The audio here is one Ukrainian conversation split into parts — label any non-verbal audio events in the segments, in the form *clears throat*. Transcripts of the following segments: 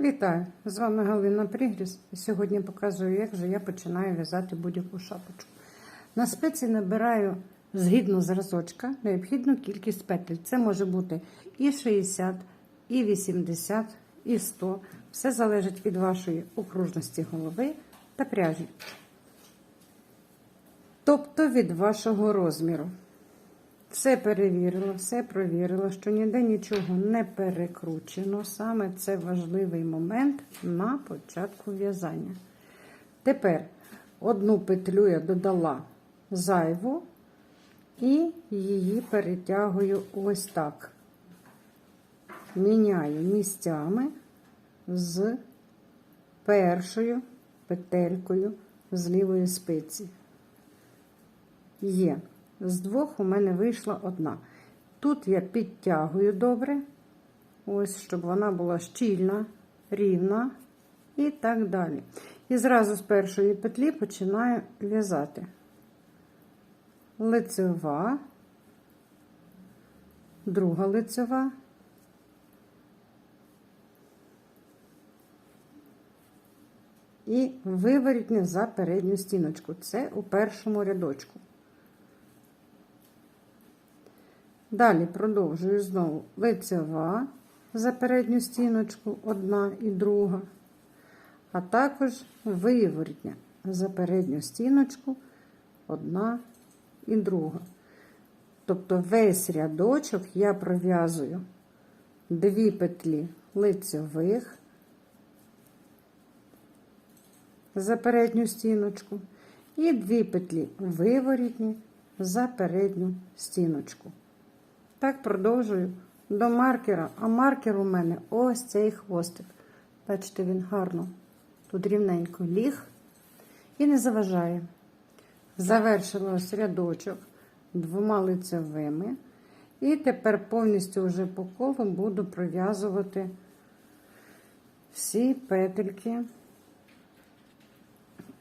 Вітаю! З вами Галина Пригріс. І сьогодні показую, як же я починаю в'язати будь-яку шапочку. На спиці набираю згідно зразочка необхідну кількість петель. Це може бути і 60, і 80, і 100. Все залежить від вашої окружності голови та пряжі. Тобто від вашого розміру. Все перевірила, все провірила, що ніде нічого не перекручено. Саме це важливий момент на початку в'язання. Тепер одну петлю я додала зайву і її перетягую ось так. Міняю місцями з першою петелькою з лівої спиці. Є. З двох у мене вийшла одна. Тут я підтягую добре, ось, щоб вона була щільна, рівна і так далі. І зразу з першої петлі починаю в'язати лицева, друга лицева. І виворітня за передню стіночку. Це у першому рядочку. Далі продовжую знову лицева за передню стіночку, одна і друга, а також виворітня за передню стіночку, одна і друга. Тобто весь рядочок я пров'язую дві петлі лицевих за передню стіночку і дві петлі виворітні за передню стіночку. Так продовжую до маркера, а маркер у мене ось цей хвостик. Бачите, він гарно тут рівненько ліг і не заважає. Завершила ось рядочок двома лицевими. І тепер повністю вже по колу буду пров'язувати всі петельки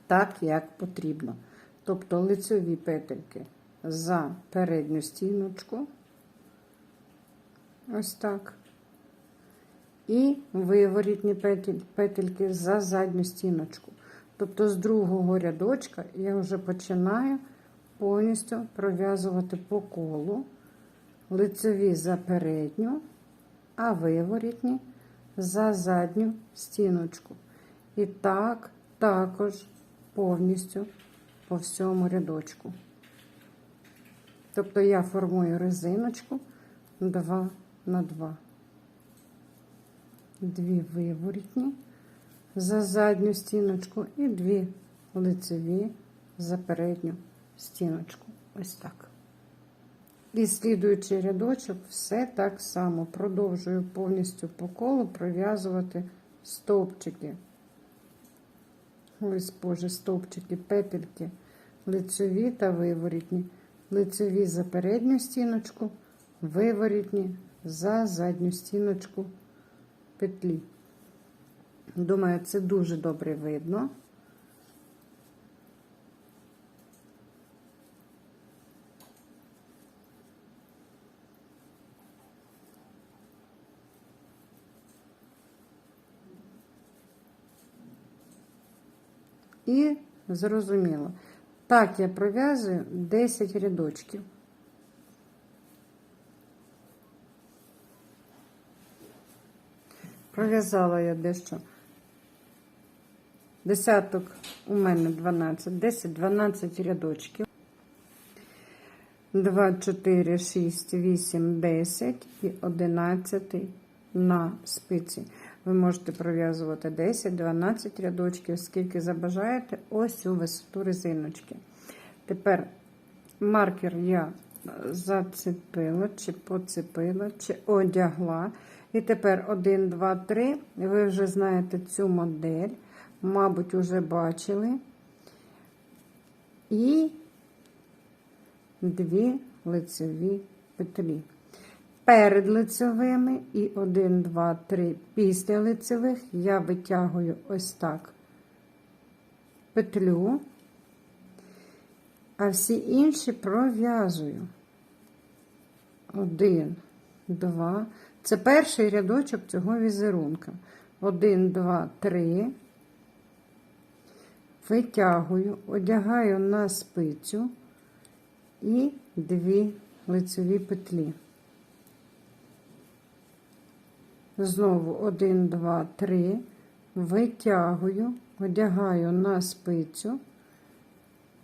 так, як потрібно. Тобто лицеві петельки за передню стіночку. Ось так. І виворітні петельки за задню стіночку. Тобто з другого рядочка я вже починаю повністю пров'язувати по колу лицеві за передню, а виворітні за задню стіночку. І так, також повністю по всьому рядочку. Тобто я формую резиночку 2 на 2. Дві виворітні за задню стіночку і дві лицеві за передню стіночку. Ось так. І слідуючий рядочок, все так само продовжую повністю по колу пров'язувати стовпчики. Ось, боже, стовпчики, петельки, лицеві та виворітні. Лицеві за передню стіночку, виворітні за задню стіночку петлі. Думаю, це дуже добре видно. І зрозуміло. Так, я пров'язую 10 рядочків. Пров'язала я дещо. Десяток у мене 12, 10, 12 рядочків. 2, 4, 6, 8, 10 і 11 на спиці. Ви можете пров'язувати 10, 12 рядочків, скільки забажаєте, ось у висоту резиночки. Тепер маркер я зацепила, чи поцепила, чи одягла. І тепер 1, 2, 3. Ви вже знаєте цю модель, мабуть, вже бачили. І дві лицеві петлі. Перед лицевими і 1, 2, 3 після лицевих я витягую ось так петлю, а всі інші пров'язую. Один, два. Це перший рядочок цього візерунка. 1, 2, 3, витягую, одягаю на спицю і дві лицеві петлі. Знову 1, 2, 3, витягую, одягаю на спицю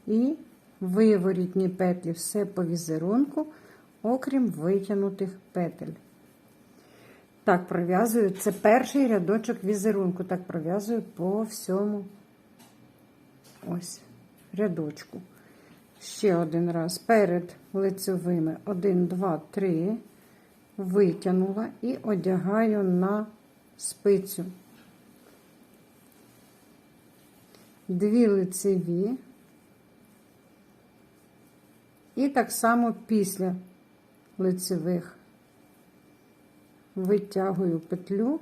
і виворітні петлі все по візерунку, окрім витягнутих петель. Так, пров'язую. Це перший рядочок візерунку. Так пров'язую по всьому ось рядочку. Ще один раз перед лицевими 1, 2, 3, витягнула і одягаю на спицю. Дві лицеві. І так само після лицевих витягую петлю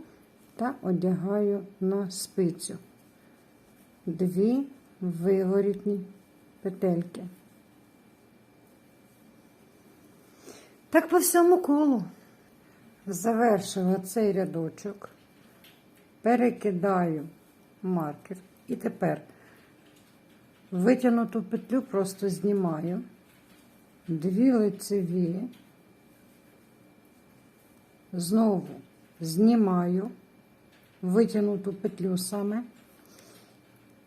та одягаю на спицю. Дві виворітні петельки. Так по всьому колу завершила цей рядочок, перекидаю маркер і тепер витягнуту петлю просто знімаю, дві лицеві, знову знімаю витягнуту петлю саме,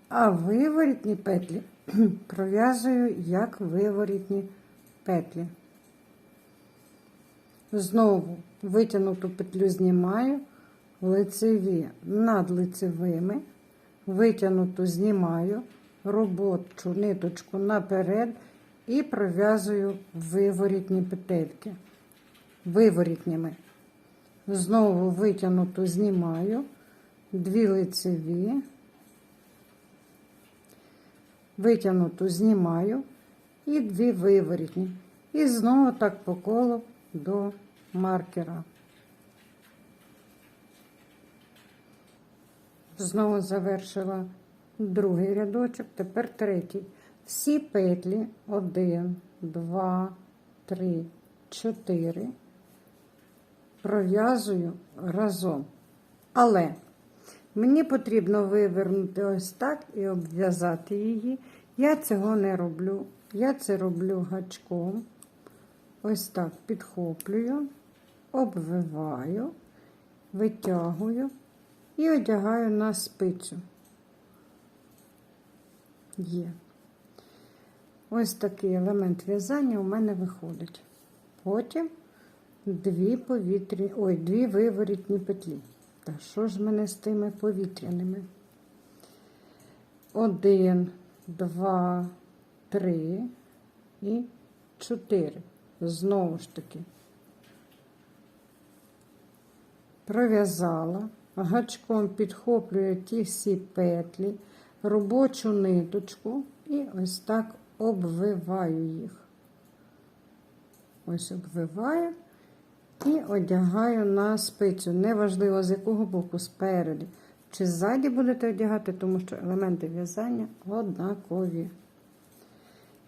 а виворітні петлі *clears throat* пров'язую як виворітні петлі. Знову витягнуту петлю знімаю, лицеві над лицевими, витягнуту знімаю, робочу ниточку наперед і пров'язую виворітні петельки. Виворітніми. Знову витягнуту знімаю, дві лицеві, витягнуту знімаю і дві виворітні. І знову так по колу до маркера. Знову завершила другий рядочок, тепер третій. Всі петлі 1, 2, 3, 4 пров'язую разом. Але мені потрібно вивернути ось так і обв'язати її. Я цього не роблю. Я це роблю гачком. Ось так підхоплюю, обвиваю, витягую і одягаю на спицю. Є. Ось такий елемент в'язання у мене виходить. Потім дві повітря... Ой, дві виворітні петлі. Та що ж мене з тими повітряними? Один, два, три і чотири. Знову ж таки. Пров'язала, гачком підхоплюю ті всі петлі, робочу ниточку і ось так обвиваю їх. Ось обвиваю і одягаю на спицю. Неважливо, з якого боку, спереду. Чи ззаді будете одягати, тому що елементи в'язання однакові.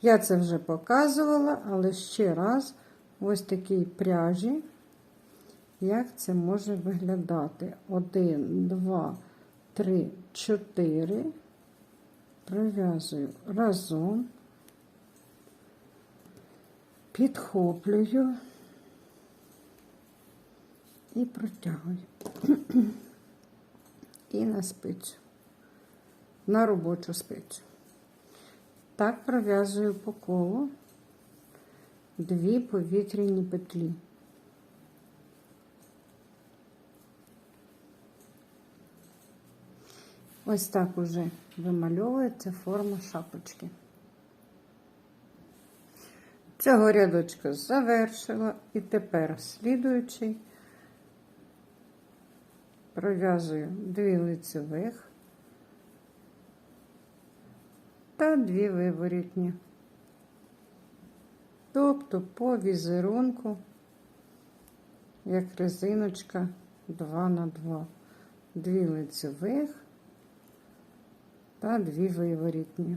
Я це вже показувала, але ще раз ось такій пряжі, як це може виглядати. Один, два, три, чотири. Пров'язую разом, підхоплюю і протягую. *clears throat* І на спицю, на робочу спицю. Так пров'язую по колу дві повітряні петлі. Ось так уже вимальовується форма шапочки. Цього рядочка завершила, і тепер слідуючий пров'язую дві лицевих та дві виворітні. Тобто по візерунку, як резиночка 2 на 2, дві лицевих та дві виворітні.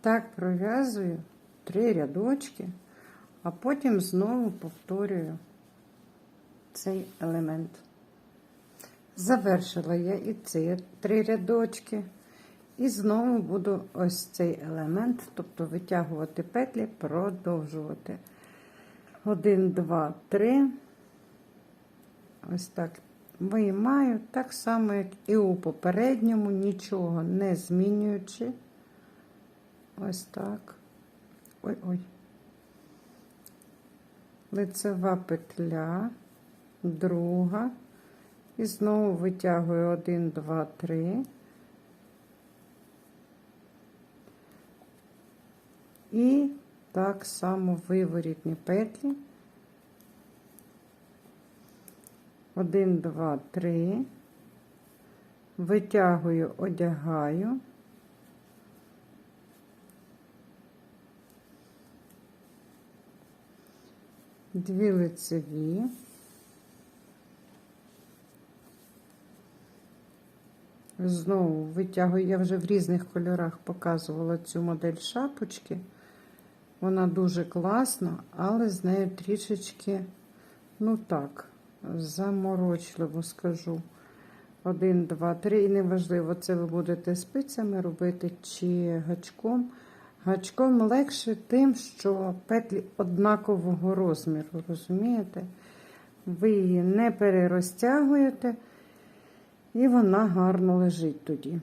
Так пров'язую три рядочки, а потім знову повторюю цей елемент. Завершила я і ці три рядочки. І знову буду ось цей елемент, тобто витягувати петлі, продовжувати. Один, два, три. Ось так виймаю, так само, як і у попередньому, нічого не змінюючи. Ось так. Ой-ой. Лицева петля, друга. І знову витягую 1, 2, 3. І так само виворітні петлі. 1, 2, 3. Витягую, одягаю. Дві лицеві. Знову витягую, я вже в різних кольорах показувала цю модель шапочки. Вона дуже класна, але з нею трішечки, ну так, заморочливо скажу. Один, два, три. І неважливо, це ви будете спицями робити чи гачком. Гачком легше тим, що петлі однакового розміру, розумієте? Ви її не перерозтягуєте, і вона гарно лежить тоді.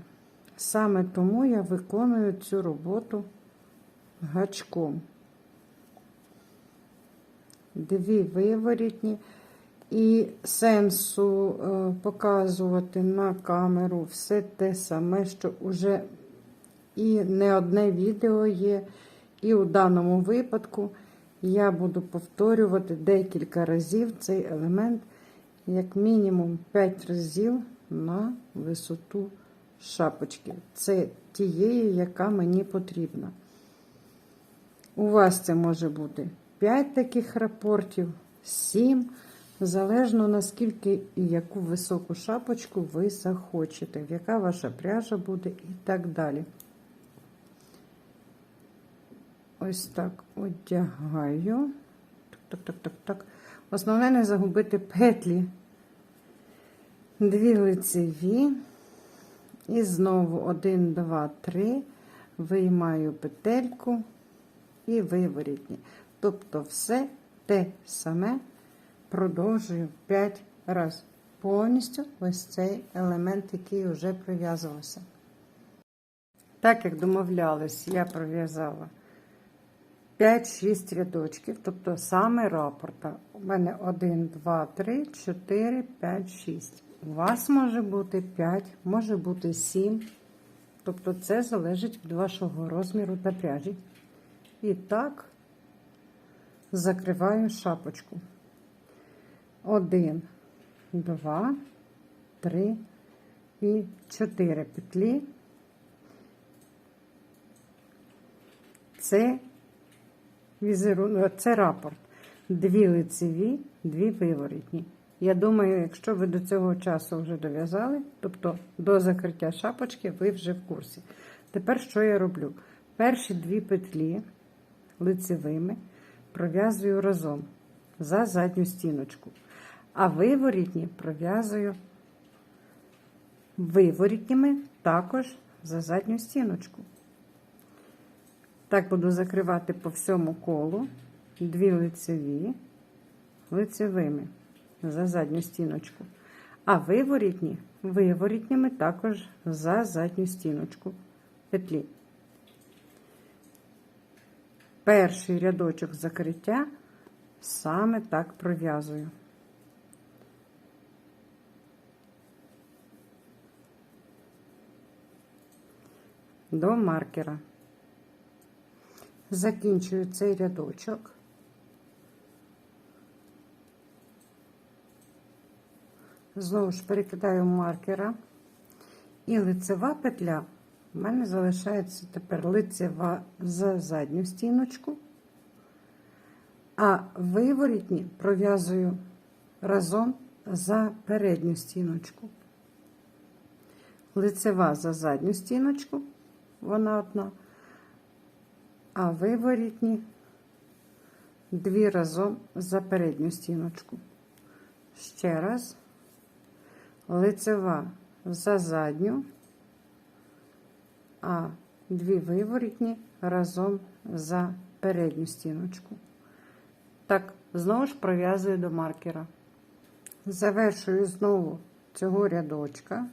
Саме тому я виконую цю роботу гачком. Дві виворітні. І сенсу е, показувати на камеру все те саме, що вже і не одне відео є. І у даному випадку я буду повторювати декілька разів цей елемент, як мінімум 5 разів на висоту шапочки. Це тієї, яка мені потрібна. У вас це може бути 5 таких рапортів, 7, залежно наскільки і яку високу шапочку ви захочете, яка ваша пряжа буде і так далі. Ось так одягаю. Так, так, так, так. Основне не загубити петлі. Дві лицеві. І знову 1, 2, 3. Виймаю петельку і виворітні. Тобто все те саме продовжую 5 разів. Повністю ось цей елемент, який вже прив'язувався. Так як домовлялись, я пров'язала 5-6 рядочків, тобто саме рапорта. У мене 1, 2, 3, 4, 5, 6. У вас може бути 5, може бути 7. Тобто це залежить від вашого розміру та пряжі. І так закриваю шапочку. 1, 2, 3 і 4 петлі. Це візерунок, це рапорт. Дві лицеві, дві виворітні. Я думаю, якщо ви до цього часу вже дов'язали, тобто до закриття шапочки, ви вже в курсі. Тепер що я роблю? Перші дві петлі лицевими пров'язую разом за задню стіночку. А виворітні пров'язую виворітніми також за задню стіночку. Так буду закривати по всьому колу дві лицеві, лицевими за задню стіночку. А виворітні виворітніми також за задню стіночку петлі. Перший рядочок закриття саме так пров'язую. До маркера. Закінчую цей рядочок. Знову ж перекидаю маркера. І лицева петля в мене залишається тепер лицева за задню стіночку, а виворітні пров'язую разом за передню стіночку. Лицева за задню стіночку, вона одна, а виворітні дві разом за передню стіночку. Ще раз. Лицева за задню, а дві виворітні разом за передню стіночку. Так, знову ж пров'язую до маркера. Завершую знову цього рядочка.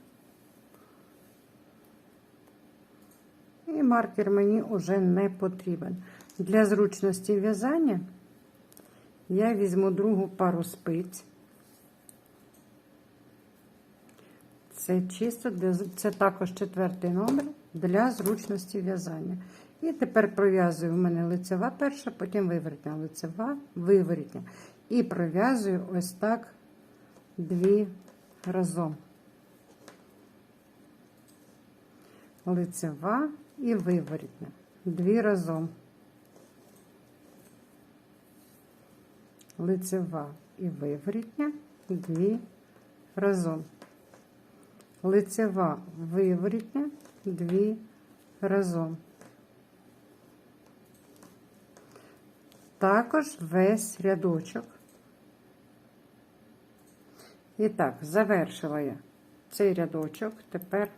І маркер мені вже не потрібен. Для зручності в'язання я візьму другу пару спиць. Це чисто це також четвертий номер для зручності в'язання. І тепер пров'язую в мене лицева перша, потім виворітня лицева, виворітня. І пров'язую ось так дві разом. Лицева і виворітня. Дві разом. Лицева і виворітня, дві разом. Лицева виворітня, дві разом. Також весь рядочок. І так, завершила я цей рядочок. Тепер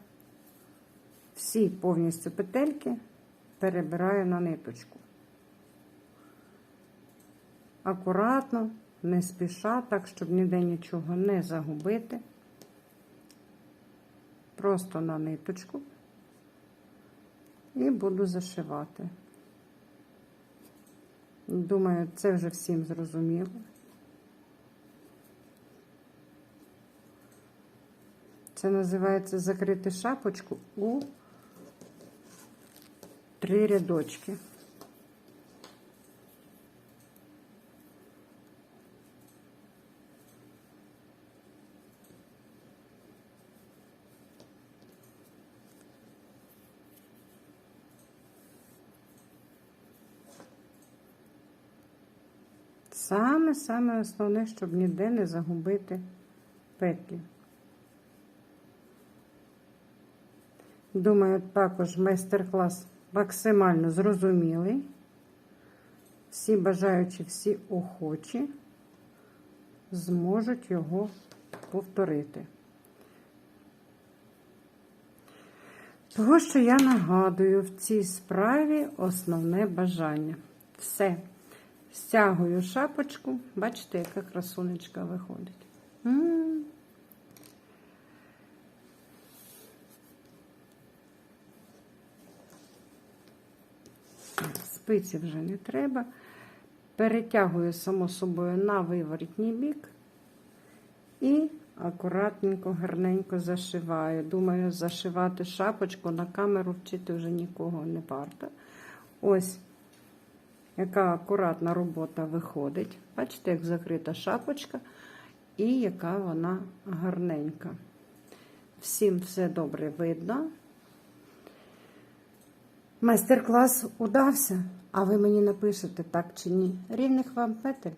всі повністю петельки перебираю на ниточку. Акуратно, не спіша, так, щоб ніде нічого не загубити. Просто на ниточку і буду зашивати. Думаю, це вже всім зрозуміло. Це називається закрити шапочку у три рядочки. Саме-саме основне, щоб ніде не загубити петлі. Думаю, також майстер-клас максимально зрозумілий. Всі бажаючі, всі охочі зможуть його повторити. Того, що я нагадую, в цій справі основне бажання. Все. Стягую шапочку. Бачите, яка красунечка виходить. М. Спиці вже не треба. Перетягую, само собою, на виворітній бік і акуратненько, гарненько зашиваю. Думаю, зашивати шапочку на камеру вчити вже нікого не варто. Ось яка акуратна робота виходить. Бачите, як закрита шапочка, і яка вона гарненька. Всім все добре видно. Майстер-клас удався, а ви мені напишете так чи ні. Рівних вам петель.